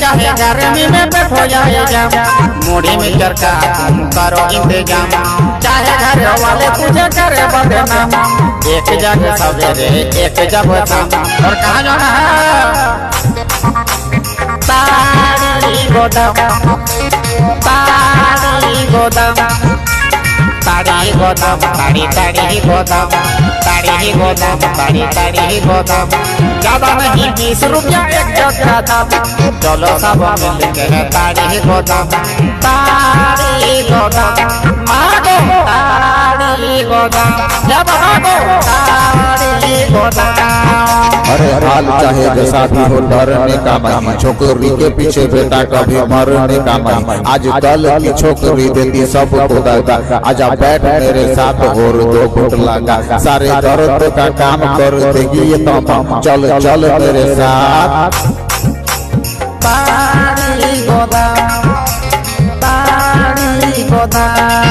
चाहे गर्मी में बैठो जाए जाम मुड़ी में चरका तुम करो इंतज़ाम। चाहे घर वाले तुझे करे बदनाम। एक जग सवेरे एक जब शाम। और कहाँ जाना तारी गोदाम। तारी गोदाम। ताड़ी गोदाम ताड़ी ताड़ी गोदाम। ताड़ी गोदाम बड़ी बड़ी ही गोदाम ज़्यादा नहीं बीस रुपया एक जग का दाम चलो सब मिल के ही गोदाम बड़ी गोदाम मागो बड़ी गोदाम जब मागो बड़ी गोदाम अरे हाल चाहे जैसा भी हो डरने का नहीं छोकरी के पीछे बेटा कभी मरने का नहीं आज कल की छोकरी देती सबको दादा आजा बैठ मेरे साथ और दो घुट लगा। सारे दर्द का काम कर देगी ये तमाम चल चल मेरे साथ। ताड़ी गोदाम ताड़ी गोदाम।